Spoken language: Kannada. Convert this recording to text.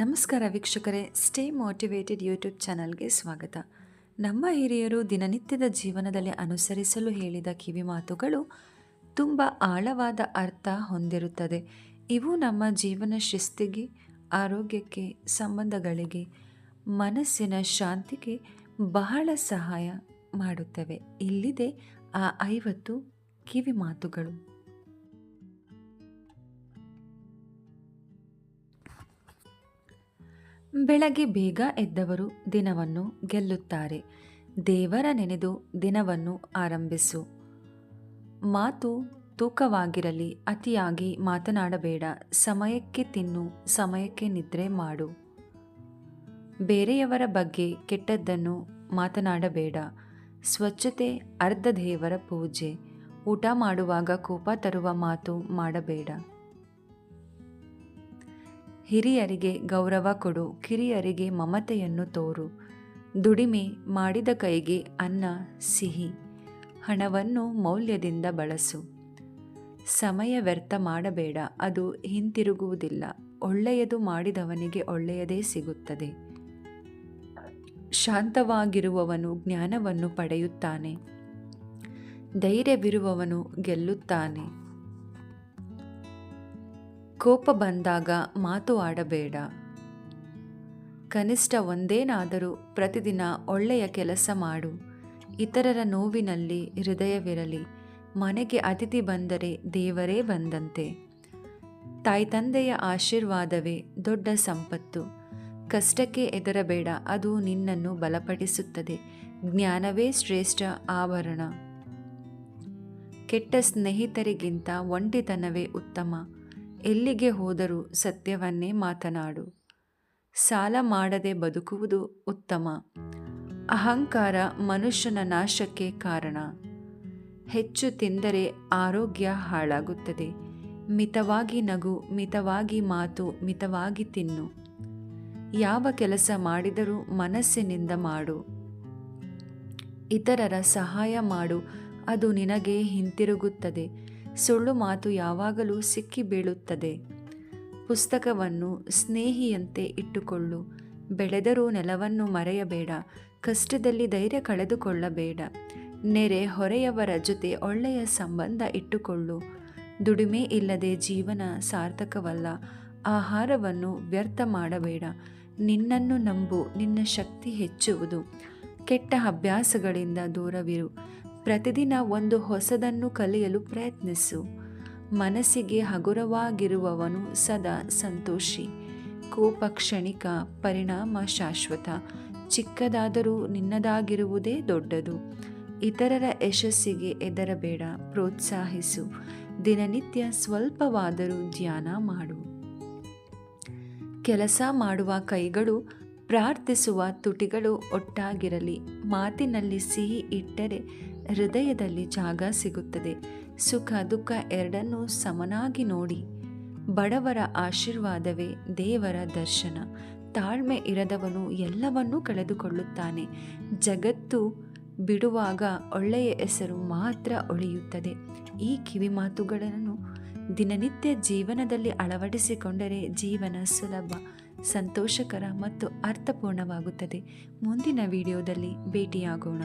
ನಮಸ್ಕಾರ ವೀಕ್ಷಕರೇ ಸ್ಟೇ ಮೋಟಿವೇಟೆಡ್ ಯೂಟ್ಯೂಬ್ ಚಾನಲ್ಗೆ ಸ್ವಾಗತ. ನಮ್ಮ ಹಿರಿಯರು ದಿನನಿತ್ಯದ ಜೀವನದಲ್ಲಿ ಅನುಸರಿಸಲು ಹೇಳಿದ ಕಿವಿ ಮಾತುಗಳು ತುಂಬ ಆಳವಾದ ಅರ್ಥ ಹೊಂದಿರುತ್ತದೆ. ಇವು ನಮ್ಮ ಜೀವನ ಶಿಸ್ತಿಗೆ, ಆರೋಗ್ಯಕ್ಕೆ, ಸಂಬಂಧಗಳಿಗೆ, ಮನಸ್ಸಿನ ಶಾಂತಿಗೆ ಬಹಳ ಸಹಾಯ ಮಾಡುತ್ತವೆ. ಇಲ್ಲಿದೆ ಆ ಐವತ್ತು ಕಿವಿಮಾತುಗಳು ಬೆಳಗ್ಗೆ ಬೇಗ ಎದ್ದವರು ದಿನವನ್ನು ಗೆಲ್ಲುತ್ತಾರೆ. ದೇವರ ನೆನೆದು ದಿನವನ್ನು ಆರಂಭಿಸು. ಮಾತು ತೂಕವಾಗಿರಲಿ, ಅತಿಯಾಗಿ ಮಾತನಾಡಬೇಡ. ಸಮಯಕ್ಕೆ ತಿನ್ನು, ಸಮಯಕ್ಕೆ ನಿದ್ರೆ ಮಾಡು. ಬೇರೆಯವರ ಬಗ್ಗೆ ಕೆಟ್ಟದ್ದನ್ನು ಮಾತನಾಡಬೇಡ. ಸ್ವಚ್ಛತೆ ಅರ್ಧ ದೇವರ ಪೂಜೆ. ಊಟ ಮಾಡುವಾಗ ಕೋಪ ತರುವ ಮಾತು ಮಾಡಬೇಡ. ಹಿರಿಯರಿಗೆ ಗೌರವ ಕೊಡು, ಕಿರಿಯರಿಗೆ ಮಮತೆಯನ್ನು ತೋರು. ದುಡಿಮೆ ಮಾಡಿದ ಕೈಗೆ ಅನ್ನ, ಸಿಹಿ, ಹಣವನ್ನು ಮೌಲ್ಯದಿಂದ ಬಳಸು. ಸಮಯ ವ್ಯರ್ಥ ಮಾಡಬೇಡ, ಅದು ಹಿಂತಿರುಗುವುದಿಲ್ಲ. ಒಳ್ಳೆಯದು ಮಾಡಿದವನಿಗೆ ಒಳ್ಳೆಯದೇ ಸಿಗುತ್ತದೆ. ಶಾಂತವಾಗಿರುವವನು ಜ್ಞಾನವನ್ನು ಪಡೆಯುತ್ತಾನೆ. ಧೈರ್ಯವಿರುವವನು ಗೆಲ್ಲುತ್ತಾನೆ. ಕೋಪ ಬಂದಾಗ ಮಾತು ಆಡಬೇಡ. ಕನಿಷ್ಠ ಒಂದೇನಾದರೂ ಪ್ರತಿದಿನ ಒಳ್ಳೆಯ ಕೆಲಸ ಮಾಡು. ಇತರರ ನೋವಿನಲ್ಲಿ ಹೃದಯವಿರಲಿ. ಮನೆಗೆ ಅತಿಥಿ ಬಂದರೆ ದೇವರೇ ಬಂದಂತೆ. ತಾಯಿ ತಂದೆಯ ಆಶೀರ್ವಾದವೇ ದೊಡ್ಡ ಸಂಪತ್ತು. ಕಷ್ಟಕ್ಕೆ ಎದರಬೇಡ ಅದು ನಿನ್ನನ್ನು ಬಲಪಡಿಸುತ್ತದೆ. ಜ್ಞಾನವೇ ಶ್ರೇಷ್ಠ ಆಭರಣ. ಕೆಟ್ಟ ಸ್ನೇಹಿತರಿಗಿಂತ ಒಂಟಿತನವೇ ಉತ್ತಮ. ಎಲ್ಲಿಗೆ ಹೋದರೂ ಸತ್ಯವನ್ನೇ ಮಾತನಾಡು. ಸಾಲ ಮಾಡದೆ ಬದುಕುವುದು ಉತ್ತಮ. ಅಹಂಕಾರ ಮನುಷ್ಯನ ನಾಶಕ್ಕೆ ಕಾರಣ. ಹೆಚ್ಚು ತಿಂದರೆ ಆರೋಗ್ಯ ಹಾಳಾಗುತ್ತದೆ. ಮಿತವಾಗಿ ನಗು, ಮಿತವಾಗಿ ಮಾತು, ಮಿತವಾಗಿ ತಿನ್ನು. ಯಾವ ಕೆಲಸ ಮಾಡಿದರೂ ಮನಸ್ಸಿನಿಂದ ಮಾಡು. ಇತರರ ಸಹಾಯ ಮಾಡು. ಅದು ನಿನಗೆ ಹಿಂತಿರುಗುತ್ತದೆ. ಸುಳ್ಳು ಮಾತು ಯಾವಾಗಲೂ ಸಿಕ್ಕಿ ಬೀಳುತ್ತದೆ. ಪುಸ್ತಕವನ್ನು ಸ್ನೇಹಿಯಂತೆ ಇಟ್ಟುಕೊಳ್ಳು. ಬೆಳೆದರೂ ನೆಲವನ್ನು ಮರೆಯಬೇಡ. ಕಷ್ಟದಲ್ಲಿ ಧೈರ್ಯ ಕಳೆದುಕೊಳ್ಳಬೇಡ. ನೆರೆ ಹೊರೆಯವರ ಜೊತೆ ಒಳ್ಳೆಯ ಸಂಬಂಧ ಇಟ್ಟುಕೊಳ್ಳು. ದುಡಿಮೆ ಇಲ್ಲದೆ ಜೀವನ ಸಾರ್ಥಕವಲ್ಲ. ಆಹಾರವನ್ನು ವ್ಯರ್ಥ ಮಾಡಬೇಡ. ನಿನ್ನನ್ನು ನಂಬು. ನಿನ್ನ ಶಕ್ತಿ ಹೆಚ್ಚುವುದು. ಕೆಟ್ಟ ಅಭ್ಯಾಸಗಳಿಂದ ದೂರವಿರು. ಪ್ರತಿದಿನ ಒಂದು ಹೊಸದನ್ನು ಕಲಿಯಲು ಪ್ರಯತ್ನಿಸು. ಮನಸ್ಸಿಗೆ ಹಗುರವಾಗಿರುವವನು ಸದಾ ಸಂತೋಷಿ. ಕೋಪ ಕ್ಷಣಿಕ, ಪರಿಣಾಮ ಶಾಶ್ವತ. ಚಿಕ್ಕದಾದರೂ ನಿನ್ನದಾಗಿರುವುದೇ ದೊಡ್ಡದು. ಇತರರ ಯಶಸ್ಸಿಗೆ ಎದರಬೇಡ ಪ್ರೋತ್ಸಾಹಿಸು. ದಿನನಿತ್ಯ ಸ್ವಲ್ಪವಾದರೂ ಧ್ಯಾನ ಮಾಡು. ಕೆಲಸ ಮಾಡುವ ಕೈಗಳು, ಪ್ರಾರ್ಥಿಸುವ ತುಟಿಗಳು ಒಟ್ಟಾಗಿರಲಿ. ಮಾತಿನಲ್ಲಿ ಸಿಹಿ ಇಟ್ಟರೆ ಹೃದಯದಲ್ಲಿ ಜಾಗ ಸಿಗುತ್ತದೆ. ಸುಖ, ದುಃಖ ಎರಡನ್ನೂ ಸಮನಾಗಿ ನೋಡಿ. ಬಡವರ ಆಶೀರ್ವಾದವೇ ದೇವರ ದರ್ಶನ. ತಾಳ್ಮೆ ಇರದವನು ಎಲ್ಲವನ್ನೂ ಕಳೆದುಕೊಳ್ಳುತ್ತಾನೆ. ಜಗತ್ತು ಬಿಡುವಾಗ ಒಳ್ಳೆಯ ಹೆಸರು ಮಾತ್ರ ಉಳಿಯುತ್ತದೆ. ಈ ಕಿವಿಮಾತುಗಳನ್ನು ದಿನನಿತ್ಯ ಜೀವನದಲ್ಲಿ ಅಳವಡಿಸಿಕೊಂಡರೆ ಜೀವನ ಸುಲಭ, ಸಂತೋಷಕರ ಮತ್ತು ಅರ್ಥಪೂರ್ಣವಾಗುತ್ತದೆ. ಮುಂದಿನ ವಿಡಿಯೋದಲ್ಲಿ ಭೇಟಿಯಾಗೋಣ.